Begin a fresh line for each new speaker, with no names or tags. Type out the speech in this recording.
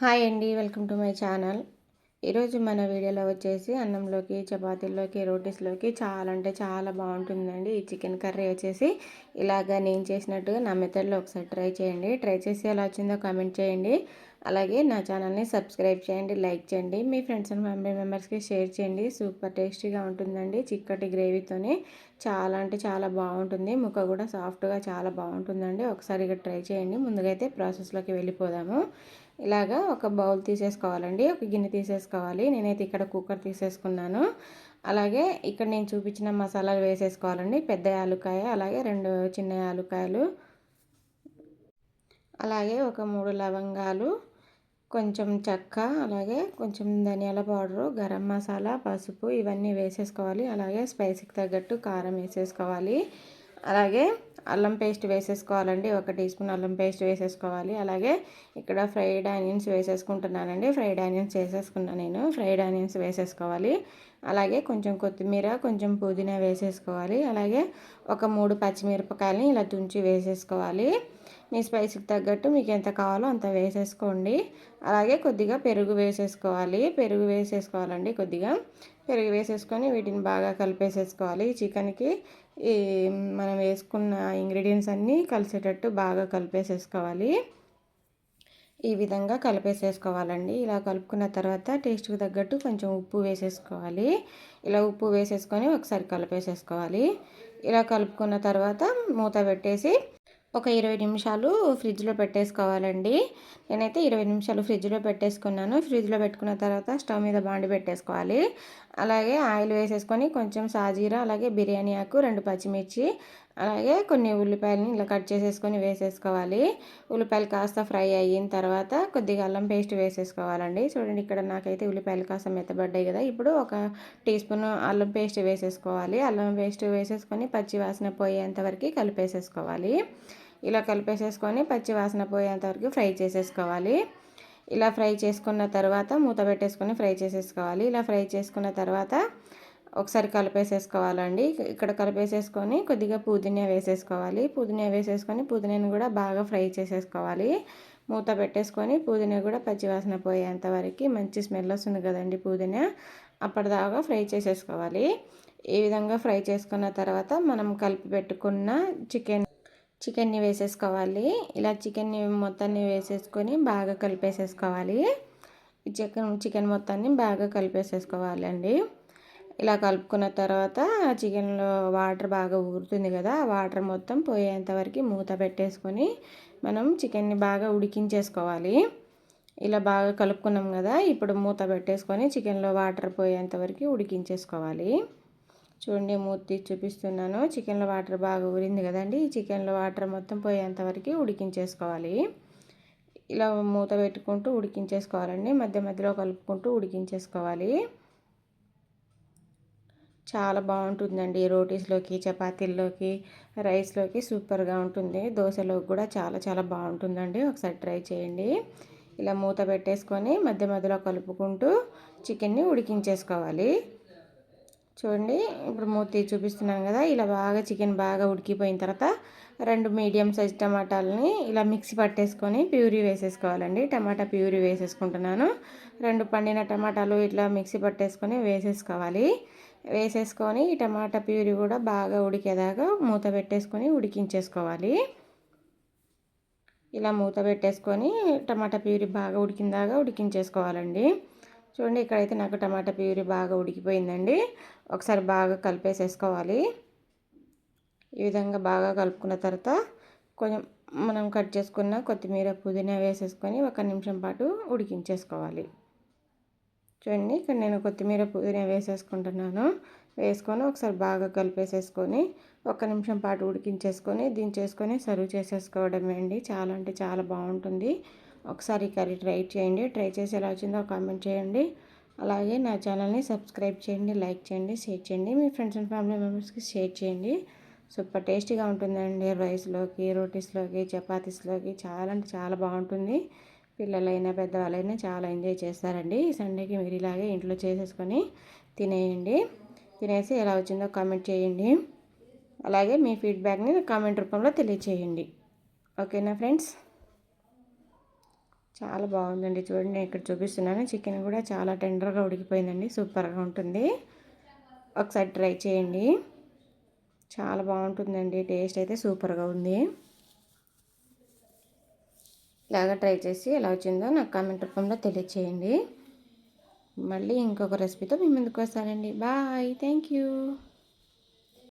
Hi అండి welcome to my channel. ఈరోజు మన వీడియోలో వచ్చేసి అన్నంలోకి చపాతీల్లోకి రోటీస్లోకి చాలా అంటే చాలా బాగుంటుందండి. ఈ చికెన్ కర్రీ వచ్చేసి ఇలాగ నేను చేసినట్టుగా నా మెథడ్లో ఒకసారి ట్రై చేయండి. ట్రై చేసి ఎలా వచ్చిందో కామెంట్ చేయండి. అలాగే నా ఛానల్ని సబ్స్క్రైబ్ చేయండి లైక్ చేయండి. మీ ఫ్రెండ్స్ అండ్ ఫ్యామిలీ మెంబర్స్కి షేర్ చేయండి. సూపర్ టేస్టీగా ఉంటుందండి చిక్కటి గ్రేవీతోనే. చాలా అంటే చాలా బాగుంటుంది. ముక్క కూడా సాఫ్ట్గా చాలా బాగుంటుందండి. ఒకసారి ఇక్కడ ట్రై చేయండి. ముందుగా అయితే ప్రాసెస్లోకి వెళ్ళిపోదాము. ఇలాగా ఒక బౌల్ తీసేసుకోవాలండి. ఒక గిన్నె తీసేసుకోవాలి. నేనైతే ఇక్కడ కుక్కర్ తీసేసుకున్నాను. అలాగే ఇక్కడ నేను చూపించిన మసాలాలు వేసేసుకోవాలండి. పెద్ద ఆలుకాయ అలాగే రెండు చిన్న ఆలుకాయలు అలాగే ఒక మూడు లవంగాలు కొంచెం చెక్క అలాగే కొంచెం ధనియాల పౌడరు గరం మసాలా పసుపు ఇవన్నీ వేసేసుకోవాలి. అలాగే స్పైసీకి తగ్గట్టు కారం వేసేసుకోవాలి. అలాగే అల్లం పేస్ట్ వేసేసుకోవాలండి. ఒక టీ స్పూన్ అల్లం పేస్ట్ వేసేసుకోవాలి. అలాగే ఇక్కడ ఫ్రైడ్ ఆనియన్స్ వేసేసుకుంటున్నానండి. ఫ్రైడ్ ఆనియన్స్ వేసేసుకున్నాను నేను. ఫ్రైడ్ ఆనియన్స్ వేసేసుకోవాలి. అలాగే కొంచెం కొత్తిమీర కొంచెం పుదీనా వేసేసుకోవాలి. అలాగే ఒక మూడు పచ్చిమిరపకాయలని ఇలా తుంచి వేసేసుకోవాలి. మీ స్పైసీకి తగ్గట్టు మీకు ఎంత కావాలో అంత వేసేసుకోండి. అలాగే కొద్దిగా పెరుగు వేసేసుకోవాలి. పెరుగు వేసేసుకోవాలండి కొద్దిగా. పెరుగు వేసేసుకొని వీటిని బాగా కలిపేసేసుకోవాలి. చికెన్కి ఈ మనం వేసుకున్న ఇంగ్రీడియంట్స్ అన్నీ కలిసేటట్టు బాగా కలిపేసేసుకోవాలి. ఈ విధంగా కలిపేసేసుకోవాలండి. ఇలా కలుపుకున్న తర్వాత టేస్ట్కి తగ్గట్టు కొంచెం ఉప్పు వేసేసుకోవాలి. ఇలా ఉప్పు వేసేసుకొని ఒకసారి కలిపేసేసుకోవాలి. ఇలా కలుపుకున్న తర్వాత మూత పెట్టేసి ఒక ఇరవై నిమిషాలు ఫ్రిడ్జ్లో పెట్టేసుకోవాలండి. నేనైతే ఇరవై నిమిషాలు ఫ్రిడ్జ్లో పెట్టేసుకున్నాను. ఫ్రిడ్జ్లో పెట్టుకున్న తర్వాత స్టవ్ మీద బాండి పెట్టేసుకోవాలి. అలాగే ఆయిల్ వేసేసుకొని కొంచెం సాజీరా అలాగే బిర్యానీ ఆకు రెండు పచ్చిమిర్చి అలాగే కొన్ని ఉల్లిపాయలని ఇలా కట్ చేసేసుకొని వేసేసుకోవాలి. ఉల్లిపాయలు కాస్త ఫ్రై అయిన తర్వాత కొద్దిగా అల్లం పేస్ట్ వేసేసుకోవాలండి. చూడండి ఇక్కడ నాకైతే ఉల్లిపాయలు కాస్త మెత్తబడ్డాయి కదా. ఇప్పుడు ఒక టీ స్పూన్ అల్లం పేస్ట్ వేసేసుకోవాలి. అల్లం పేస్ట్ వేసేసుకొని పచ్చి వాసన పోయేంత వరకు కలిపేసేసుకోవాలి. ఇలా కలిపేసేసుకొని పచ్చివాసన పోయేంత వరకు ఫ్రై చేసేసుకోవాలి. ఇలా ఫ్రై చేసుకున్న తర్వాత మూత పెట్టేసుకొని ఫ్రై చేసేసుకోవాలి. ఇలా ఫ్రై చేసుకున్న తర్వాత ఒకసారి కలిపేసేసుకోవాలండి. ఇక్కడ కలిపేసేసుకొని కొద్దిగా పుదీనా వేసేసుకోవాలి. పుదీనా వేసేసుకొని పుదీనాను కూడా బాగా ఫ్రై చేసేసుకోవాలి. మూత పెట్టేసుకొని పుదీనా కూడా పచ్చివాసన పోయేంత వరకు మంచి స్మెల్ వస్తుంది కదండి పుదీనా. అప్పటిదాకా ఫ్రై చేసేసుకోవాలి. ఈ విధంగా ఫ్రై చేసుకున్న తర్వాత మనం కలిపి పెట్టుకున్న చికెన్ చికెన్ని వేసేసుకోవాలి. ఇలా చికెన్ని మొత్తాన్ని వేసేసుకొని బాగా కలిపేసేసుకోవాలి. చికెన్ చికెన్ మొత్తాన్ని బాగా కలిపేసేసుకోవాలండి. ఇలా కలుపుకున్న తర్వాత చికెన్లో వాటర్ బాగా ఊరుతుంది కదా వాటర్ మొత్తం పోయేంత వరకు మూత పెట్టేసుకొని మనం చికెన్ని బాగా ఉడికించేసుకోవాలి. ఇలా బాగా కలుపుకున్నాం కదా ఇప్పుడు మూత పెట్టేసుకొని చికెన్లో వాటర్ పోయేంత వరకు ఉడికించేసుకోవాలి. చూడండి మూర్తి చూపిస్తున్నాను. చికెన్లో వాటర్ బాగా ఊరింది కదండి. ఈ చికెన్లో వాటర్ మొత్తం పోయేంత వరకు ఉడికించేసుకోవాలి. ఇలా మూత పెట్టుకుంటూ ఉడికించేసుకోవాలండి. మధ్య మధ్యలో కలుపుకుంటూ ఉడికించేసుకోవాలి. చాలా బాగుంటుందండి. రోటీస్లోకి చపాతీల్లోకి రైస్లోకి సూపర్గా ఉంటుంది. దోశలోకి కూడా చాలా చాలా బాగుంటుందండి. ఒకసారి ట్రై చేయండి. ఇలా మూత పెట్టేసుకొని మధ్య మధ్యలో కలుపుకుంటూ చికెన్ని ఉడికించేసుకోవాలి. చూడండి ఇప్పుడు మూతి చూపిస్తున్నాను కదా ఇలా బాగా చికెన్ బాగా ఉడికిపోయిన తర్వాత రెండు మీడియం సైజ్ టమాటాలని ఇలా మిక్సీ పట్టేసుకొని ప్యూరీ వేసేసుకోవాలండి. టమాటా ప్యూరీ వేసేసుకుంటున్నాను. రెండు పండిన టమాటాలు ఇట్లా మిక్సీ పట్టేసుకొని వేసేసుకోవాలి. వేసేసుకొని ఈ టమాటా ప్యూరీ కూడా బాగా ఉడికేదాకా మూత పెట్టేసుకొని ఉడికించేసుకోవాలి. ఇలా మూత పెట్టేసుకొని టమాటా ప్యూరీ బాగా ఉడికిందాగా ఉడికించేసుకోవాలండి. చూడండి ఇక్కడైతే నాకు టమాటా ప్యూరీ బాగా ఉడికిపోయిందండి. ఒకసారి బాగా కలిపేసేసుకోవాలి. ఈ విధంగా బాగా కలుపుకున్న తర్వాత కొంచెం మనం కట్ చేసుకున్న కొత్తిమీర పుదీనా వేసేసుకొని ఒక నిమిషం పాటు ఉడికించేసుకోవాలి. చూడండి ఇక్కడ నేను కొత్తిమీర పుదీనా వేసేసుకుంటున్నాను. వేసుకొని ఒకసారి బాగా కలిపేసేసుకొని ఒక నిమిషం పాటు ఉడికించేసుకొని దించేసుకొని సర్వ్ చేసేసుకోవడమే అండి. చాలా అంటే చాలా బాగుంటుంది. ఒకసారి కర్రీ ట్రై చేయండి. ట్రై చేసి ఎలా వచ్చిందో కామెంట్ చేయండి. అలాగే నా ఛానల్ని సబ్స్క్రైబ్ చేయండి లైక్ చేయండి షేర్ చేయండి. మీ ఫ్రెండ్స్ అండ్ ఫ్యామిలీ మెంబర్స్కి షేర్ చేయండి. సూపర్ టేస్టీగా ఉంటుందండి రైస్లోకి రోటీస్లోకి చపాతీస్లోకి. చాలా అంటే చాలా బాగుంటుంది. పిల్లలైనా పెద్దవాళ్ళైనా చాలా ఎంజాయ్ చేస్తారండి. ఈ సండేకి మీరు ఇలాగే ఇంట్లో చేసేసుకొని తినేయండి. తినేసి ఎలా వచ్చిందో కామెంట్ చేయండి. అలాగే మీ ఫీడ్బ్యాక్ని కామెంట్ రూపంలో తెలియచేయండి. ఓకేనా ఫ్రెండ్స్? చాలా బాగుందండి. చూడండి నేను ఇక్కడ చూపిస్తున్నాను. చికెన్ కూడా చాలా టెండర్గా ఉడికిపోయిందండి. సూపర్గా ఉంటుంది. ఒకసారి ట్రై చేయండి. చాలా బాగుంటుందండి. టేస్ట్ అయితే సూపర్గా ఉంది. ఇలాగా ట్రై చేసి ఎలా వచ్చిందో నాకు కామెంట్ రూపంలో తెలియచేయండి. మళ్ళీ ఇంకొక రెసిపీతో మీ ముందుకు వస్తానండి. బాయ్. Thank you.